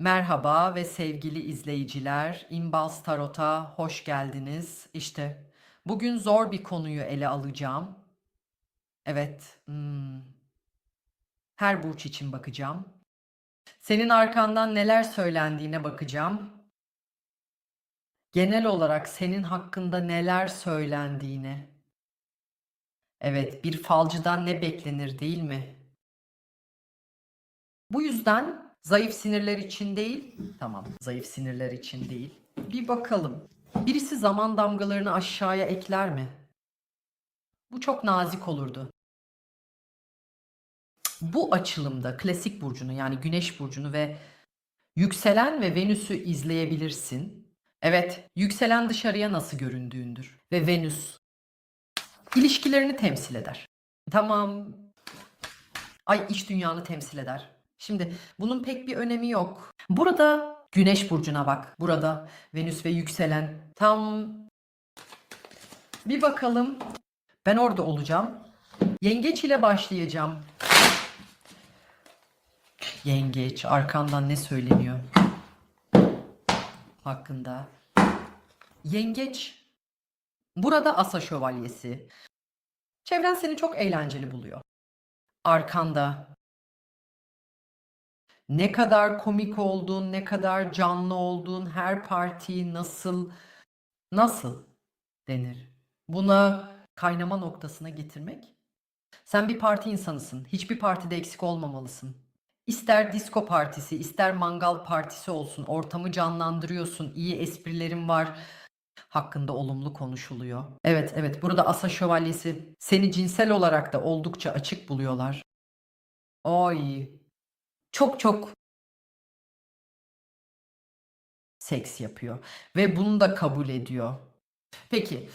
Merhaba ve sevgili izleyiciler, İmbaz Tarot'a hoş geldiniz. İşte bugün zor bir konuyu ele alacağım. Evet, hmm, her burç için bakacağım. Senin arkandan neler söylendiğine bakacağım. Genel olarak senin hakkında neler söylendiğine. Evet, bir falcıdan ne beklenir değil mi? Bu yüzden zayıf sinirler için değil, tamam zayıf sinirler için değil. Bir bakalım. Birisi zaman damgalarını aşağıya ekler mi? Bu çok nazik olurdu. Bu açılımda klasik burcunu yani güneş burcunu ve yükselen ve Venüs'ü izleyebilirsin. Evet, yükselen dışarıya nasıl göründüğündür ve Venüs ilişkilerini temsil eder. Tamam. Ay iç dünyanı temsil eder. Şimdi bunun pek bir önemi yok. Burada Güneş burcuna bak. Burada Venüs ve yükselen tam bir bakalım. Ben orada olacağım. Yengeç ile başlayacağım. Yengeç arkandan ne söyleniyor? Hakkında. Yengeç burada asa şövalyesi. Çevren seni çok eğlenceli buluyor. Arkanda ne kadar komik olduğun, ne kadar canlı olduğun, her partiyi nasıl nasıl denir? Buna kaynama noktasına getirmek. Sen bir parti insanısın. Hiçbir partide eksik olmamalısın. İster disco partisi, ister mangal partisi olsun. Ortamı canlandırıyorsun. iyi esprilerin var. Hakkında olumlu konuşuluyor. Evet, evet. Burada Asa Şövalyesi seni cinsel olarak da oldukça açık buluyorlar. Oy, çok çok seks yapıyor ve bunu da kabul ediyor. Peki.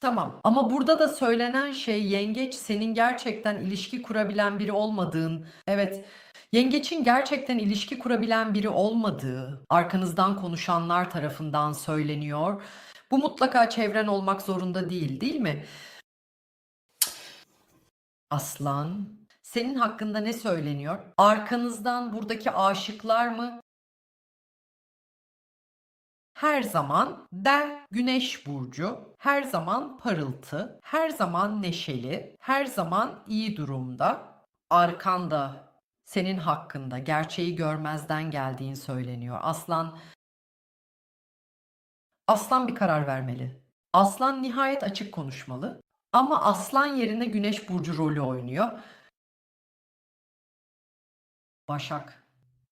Tamam. Ama burada da söylenen şey yengeç senin gerçekten ilişki kurabilen biri olmadığın. Evet. Yengeçin gerçekten ilişki kurabilen biri olmadığı arkanızdan konuşanlar tarafından söyleniyor. Bu mutlaka çevren olmak zorunda değil, değil mi? Aslan, senin hakkında ne söyleniyor? Arkanızdan buradaki aşıklar mı? Her zaman der güneş burcu, her zaman parıltı, her zaman neşeli, her zaman iyi durumda. Arkanda senin hakkında gerçeği görmezden geldiğin söyleniyor. Aslan Aslan bir karar vermeli. Aslan nihayet açık konuşmalı. Ama aslan yerine güneş burcu rolü oynuyor. Başak.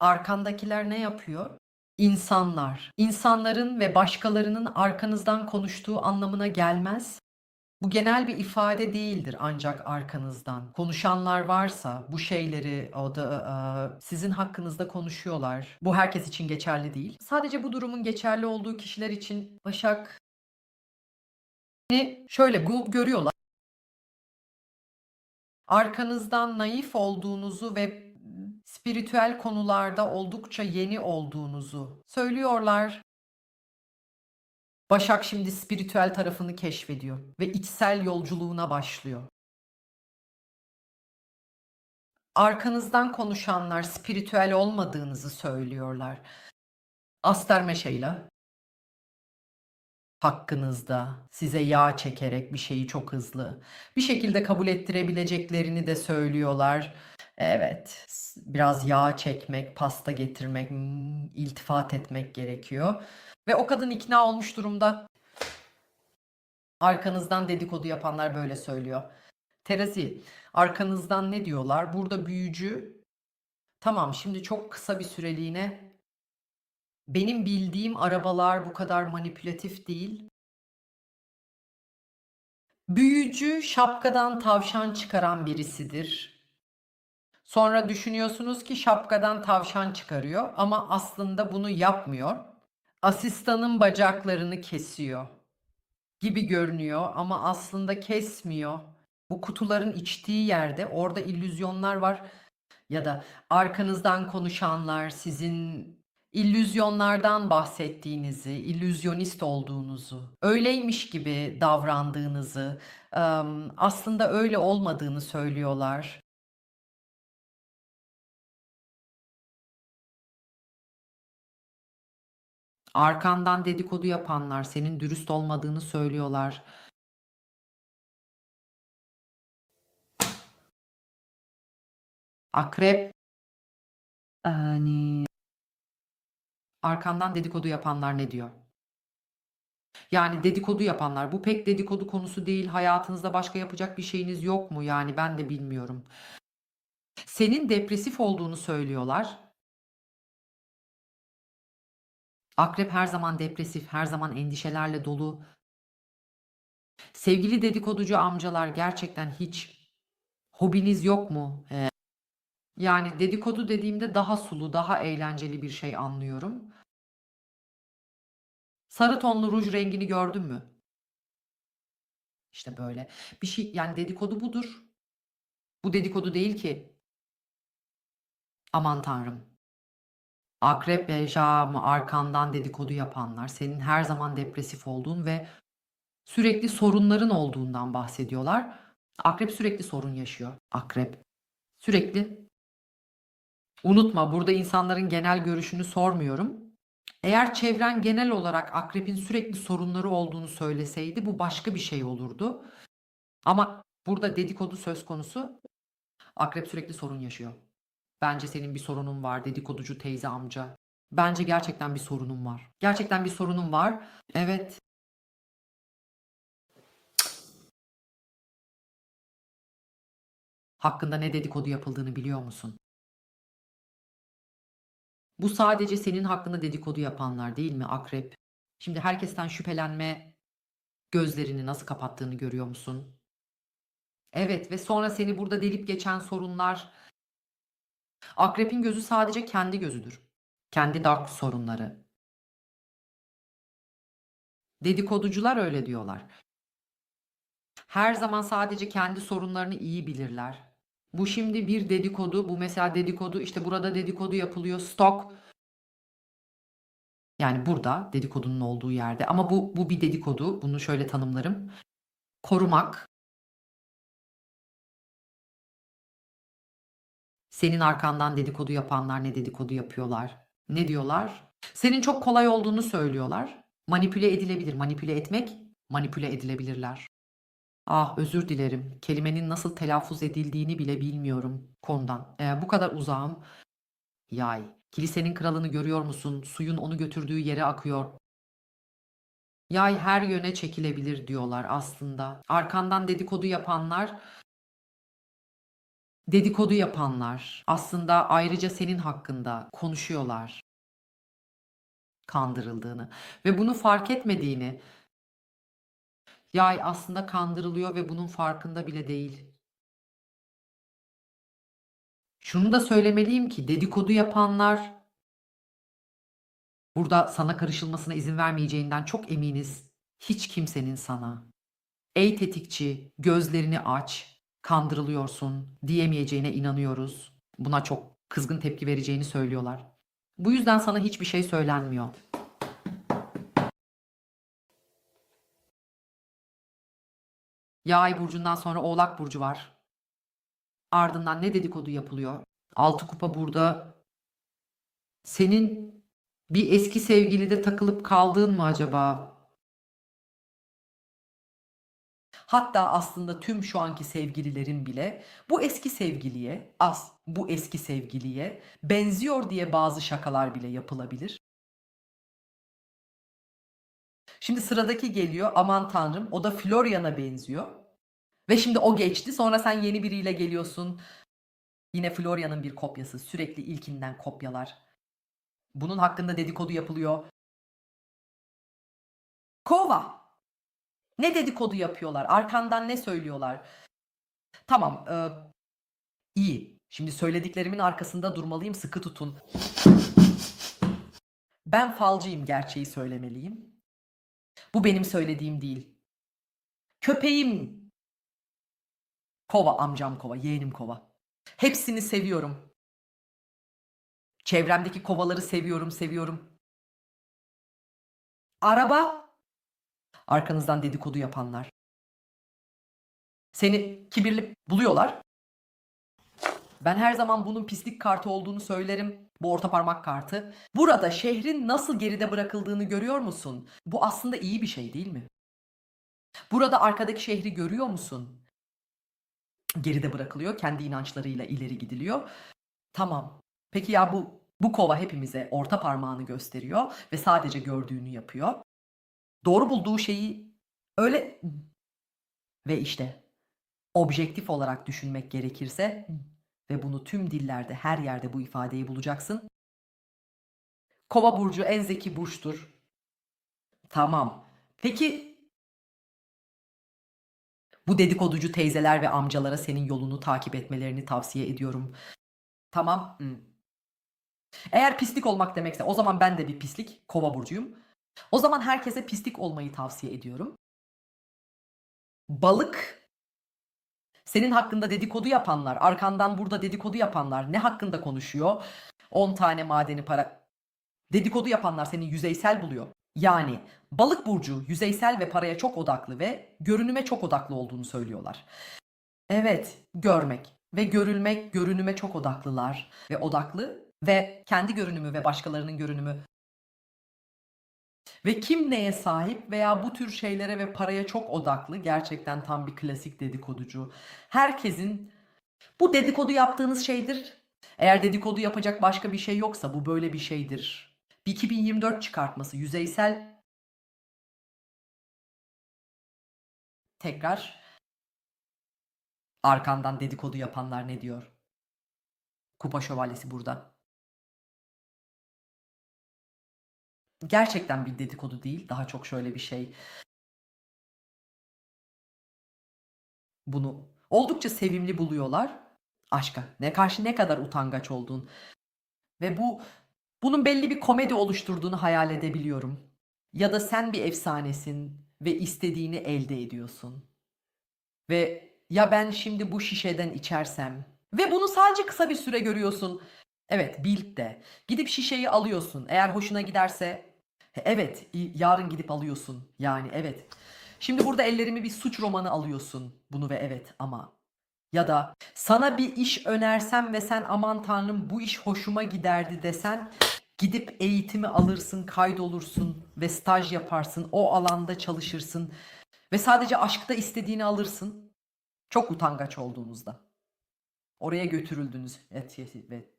Arkandakiler ne yapıyor? İnsanlar. İnsanların ve başkalarının arkanızdan konuştuğu anlamına gelmez. Bu genel bir ifade değildir ancak arkanızdan. Konuşanlar varsa bu şeyleri o da e, sizin hakkınızda konuşuyorlar. Bu herkes için geçerli değil. Sadece bu durumun geçerli olduğu kişiler için Başak ni şöyle bu görüyorlar. Arkanızdan naif olduğunuzu ve spiritüel konularda oldukça yeni olduğunuzu söylüyorlar. Başak şimdi spiritüel tarafını keşfediyor ve içsel yolculuğuna başlıyor. Arkanızdan konuşanlar spiritüel olmadığınızı söylüyorlar. Aster meşeyle hakkınızda size yağ çekerek bir şeyi çok hızlı bir şekilde kabul ettirebileceklerini de söylüyorlar. Evet, biraz yağ çekmek, pasta getirmek, iltifat etmek gerekiyor. Ve o kadın ikna olmuş durumda. Arkanızdan dedikodu yapanlar böyle söylüyor. Terazi, arkanızdan ne diyorlar? Burada büyücü. Tamam, şimdi çok kısa bir süreliğine benim bildiğim arabalar bu kadar manipülatif değil. Büyücü şapkadan tavşan çıkaran birisidir. Sonra düşünüyorsunuz ki şapkadan tavşan çıkarıyor ama aslında bunu yapmıyor. Asistanın bacaklarını kesiyor gibi görünüyor ama aslında kesmiyor. Bu kutuların içtiği yerde orada illüzyonlar var ya da arkanızdan konuşanlar sizin illüzyonlardan bahsettiğinizi, illüzyonist olduğunuzu, öyleymiş gibi davrandığınızı, aslında öyle olmadığını söylüyorlar. Arkandan dedikodu yapanlar, senin dürüst olmadığını söylüyorlar. Akrep yani arkandan dedikodu yapanlar ne diyor? Yani dedikodu yapanlar bu pek dedikodu konusu değil. Hayatınızda başka yapacak bir şeyiniz yok mu? Yani ben de bilmiyorum. Senin depresif olduğunu söylüyorlar. Akrep her zaman depresif, her zaman endişelerle dolu. Sevgili dedikoducu amcalar gerçekten hiç hobiniz yok mu? Ee, yani dedikodu dediğimde daha sulu, daha eğlenceli bir şey anlıyorum. Sarı tonlu ruj rengini gördün mü? İşte böyle. Bir şey yani dedikodu budur. Bu dedikodu değil ki. Aman tanrım. Akrep Jam arkandan dedikodu yapanlar, senin her zaman depresif olduğun ve sürekli sorunların olduğundan bahsediyorlar. Akrep sürekli sorun yaşıyor. Akrep sürekli. Unutma burada insanların genel görüşünü sormuyorum. Eğer çevren genel olarak akrepin sürekli sorunları olduğunu söyleseydi bu başka bir şey olurdu. Ama burada dedikodu söz konusu. Akrep sürekli sorun yaşıyor. Bence senin bir sorunun var dedikoducu teyze amca. Bence gerçekten bir sorunun var. Gerçekten bir sorunun var. Evet. Hakkında ne dedikodu yapıldığını biliyor musun? Bu sadece senin hakkında dedikodu yapanlar değil mi akrep? Şimdi herkesten şüphelenme gözlerini nasıl kapattığını görüyor musun? Evet ve sonra seni burada delip geçen sorunlar. Akrepin gözü sadece kendi gözüdür. Kendi dark sorunları. Dedikoducular öyle diyorlar. Her zaman sadece kendi sorunlarını iyi bilirler. Bu şimdi bir dedikodu. Bu mesela dedikodu işte burada dedikodu yapılıyor. Stok. Yani burada dedikodunun olduğu yerde. Ama bu, bu bir dedikodu. Bunu şöyle tanımlarım. Korumak. Senin arkandan dedikodu yapanlar ne dedikodu yapıyorlar? Ne diyorlar? Senin çok kolay olduğunu söylüyorlar. Manipüle edilebilir. Manipüle etmek, manipüle edilebilirler. Ah özür dilerim. Kelimenin nasıl telaffuz edildiğini bile bilmiyorum konudan. Ee, bu kadar uzağım. Yay. Kilisenin kralını görüyor musun? Suyun onu götürdüğü yere akıyor. Yay her yöne çekilebilir diyorlar aslında. Arkandan dedikodu yapanlar dedikodu yapanlar aslında ayrıca senin hakkında konuşuyorlar. Kandırıldığını ve bunu fark etmediğini Yay aslında kandırılıyor ve bunun farkında bile değil. Şunu da söylemeliyim ki dedikodu yapanlar burada sana karışılmasına izin vermeyeceğinden çok eminiz. Hiç kimsenin sana. Ey tetikçi, gözlerini aç, kandırılıyorsun diyemeyeceğine inanıyoruz. Buna çok kızgın tepki vereceğini söylüyorlar. Bu yüzden sana hiçbir şey söylenmiyor. Yay burcundan sonra Oğlak burcu var. Ardından ne dedikodu yapılıyor? Altı kupa burada. Senin bir eski sevgilide takılıp kaldığın mı acaba? Hatta aslında tüm şu anki sevgililerin bile bu eski sevgiliye, az bu eski sevgiliye benziyor diye bazı şakalar bile yapılabilir. Şimdi sıradaki geliyor. Aman tanrım o da Florian'a benziyor. Ve şimdi o geçti. Sonra sen yeni biriyle geliyorsun. Yine Florian'ın bir kopyası. Sürekli ilkinden kopyalar. Bunun hakkında dedikodu yapılıyor. Kova. Ne dedikodu yapıyorlar? Arkandan ne söylüyorlar? Tamam. E, iyi. Şimdi söylediklerimin arkasında durmalıyım. Sıkı tutun. Ben falcıyım gerçeği söylemeliyim. Bu benim söylediğim değil. Köpeğim kova amcam kova, yeğenim kova. Hepsini seviyorum. Çevremdeki kovaları seviyorum, seviyorum. Araba arkanızdan dedikodu yapanlar. Seni kibirli buluyorlar. Ben her zaman bunun pislik kartı olduğunu söylerim. Bu orta parmak kartı. Burada şehrin nasıl geride bırakıldığını görüyor musun? Bu aslında iyi bir şey değil mi? Burada arkadaki şehri görüyor musun? Geride bırakılıyor, kendi inançlarıyla ileri gidiliyor. Tamam. Peki ya bu bu kova hepimize orta parmağını gösteriyor ve sadece gördüğünü yapıyor. Doğru bulduğu şeyi öyle ve işte objektif olarak düşünmek gerekirse ve bunu tüm dillerde her yerde bu ifadeyi bulacaksın. Kova burcu en zeki burçtur. Tamam. Peki bu dedikoducu teyzeler ve amcalara senin yolunu takip etmelerini tavsiye ediyorum. Tamam. hmm. Eğer pislik olmak demekse o zaman ben de bir pislik, kova burcuyum. O zaman herkese pislik olmayı tavsiye ediyorum. Balık senin hakkında dedikodu yapanlar, arkandan burada dedikodu yapanlar ne hakkında konuşuyor? 10 tane madeni para dedikodu yapanlar seni yüzeysel buluyor. Yani balık burcu yüzeysel ve paraya çok odaklı ve görünüme çok odaklı olduğunu söylüyorlar. Evet, görmek ve görülmek, görünüme çok odaklılar ve odaklı ve kendi görünümü ve başkalarının görünümü ve kim neye sahip veya bu tür şeylere ve paraya çok odaklı gerçekten tam bir klasik dedikoducu. Herkesin bu dedikodu yaptığınız şeydir. Eğer dedikodu yapacak başka bir şey yoksa bu böyle bir şeydir. Bir 2024 çıkartması yüzeysel tekrar arkandan dedikodu yapanlar ne diyor? Kupa şövalyesi burada. Gerçekten bir dedikodu değil, daha çok şöyle bir şey. Bunu oldukça sevimli buluyorlar. Aşka ne karşı ne kadar utangaç olduğun ve bu bunun belli bir komedi oluşturduğunu hayal edebiliyorum. Ya da sen bir efsanesin ve istediğini elde ediyorsun. Ve ya ben şimdi bu şişeden içersem ve bunu sadece kısa bir süre görüyorsun. Evet, Bild de. Gidip şişeyi alıyorsun. Eğer hoşuna giderse evet, yarın gidip alıyorsun. Yani evet. Şimdi burada ellerimi bir suç romanı alıyorsun. Bunu ve evet ama ya da sana bir iş önersem ve sen aman tanrım bu iş hoşuma giderdi desen gidip eğitimi alırsın, kaydolursun ve staj yaparsın. O alanda çalışırsın ve sadece aşkta istediğini alırsın. Çok utangaç olduğunuzda. Oraya götürüldünüz et, et- ve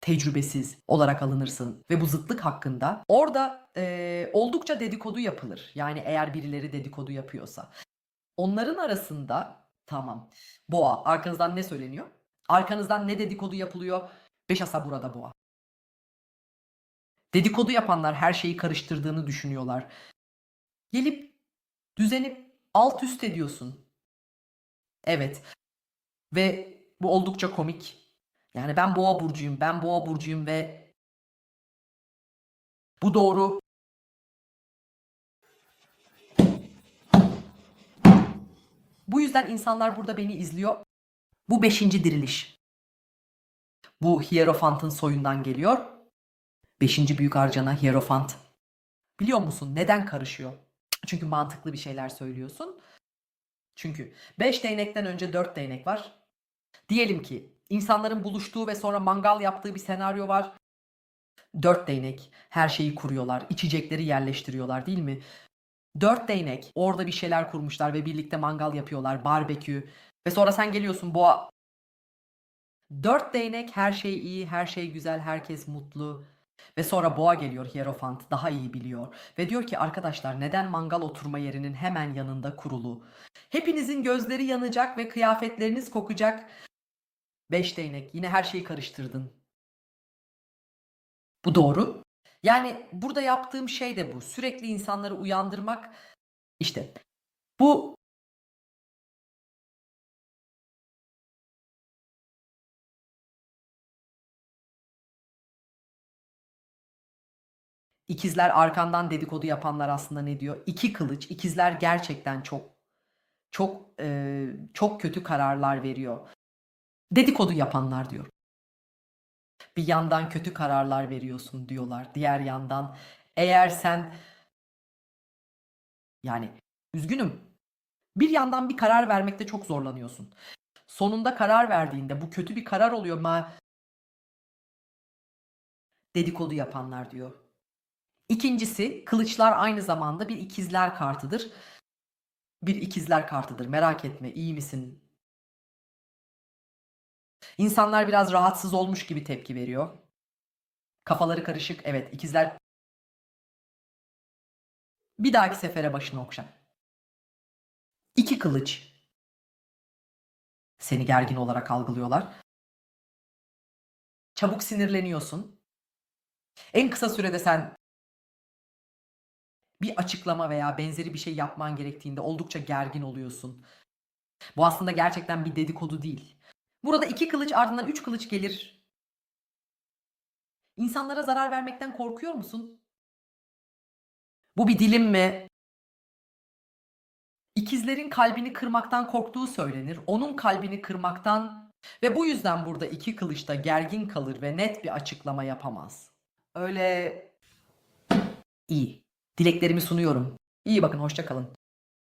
tecrübesiz olarak alınırsın ve bu zıtlık hakkında orada eee, oldukça dedikodu yapılır. Yani eğer birileri dedikodu yapıyorsa. Onların arasında tamam boğa arkanızdan ne söyleniyor? Arkanızdan ne dedikodu yapılıyor? Beş asa burada boğa. Dedikodu yapanlar her şeyi karıştırdığını düşünüyorlar. Gelip düzenip alt üst ediyorsun. Evet. Ve bu oldukça komik. Yani ben boğa burcuyum, ben boğa burcuyum ve bu doğru. Bu yüzden insanlar burada beni izliyor. Bu beşinci diriliş. Bu Hierofant'ın soyundan geliyor. Beşinci büyük harcana Hierofant. Biliyor musun neden karışıyor? Çünkü mantıklı bir şeyler söylüyorsun. Çünkü 5 değnekten önce 4 değnek var. Diyelim ki insanların buluştuğu ve sonra mangal yaptığı bir senaryo var. 4 değnek her şeyi kuruyorlar, içecekleri yerleştiriyorlar değil mi? 4 değnek orada bir şeyler kurmuşlar ve birlikte mangal yapıyorlar, barbekü ve sonra sen geliyorsun boğa. 4 değnek her şey iyi, her şey güzel, herkes mutlu. Ve sonra boğa geliyor Hierofant daha iyi biliyor ve diyor ki arkadaşlar neden mangal oturma yerinin hemen yanında kurulu? Hepinizin gözleri yanacak ve kıyafetleriniz kokacak. Beş değnek yine her şeyi karıştırdın. Bu doğru. Yani burada yaptığım şey de bu. Sürekli insanları uyandırmak. İşte bu İkizler arkandan dedikodu yapanlar aslında ne diyor? İki kılıç. İkizler gerçekten çok çok e, çok kötü kararlar veriyor. Dedikodu yapanlar diyor. Bir yandan kötü kararlar veriyorsun diyorlar. Diğer yandan eğer sen yani üzgünüm. Bir yandan bir karar vermekte çok zorlanıyorsun. sonunda karar verdiğinde bu kötü bir karar oluyor ma dedikodu yapanlar diyor. İkincisi kılıçlar aynı zamanda bir ikizler kartıdır. Bir ikizler kartıdır. Merak etme iyi misin? İnsanlar biraz rahatsız olmuş gibi tepki veriyor. Kafaları karışık. Evet ikizler bir dahaki sefere başını okşa. İki kılıç. Seni gergin olarak algılıyorlar. Çabuk sinirleniyorsun. En kısa sürede sen bir açıklama veya benzeri bir şey yapman gerektiğinde oldukça gergin oluyorsun. Bu aslında gerçekten bir dedikodu değil. Burada iki kılıç ardından üç kılıç gelir. İnsanlara zarar vermekten korkuyor musun? Bu bir dilim mi? İkizlerin kalbini kırmaktan korktuğu söylenir. Onun kalbini kırmaktan ve bu yüzden burada iki kılıçta gergin kalır ve net bir açıklama yapamaz. Öyle iyi. Dileklerimi sunuyorum. İyi bakın hoşça kalın.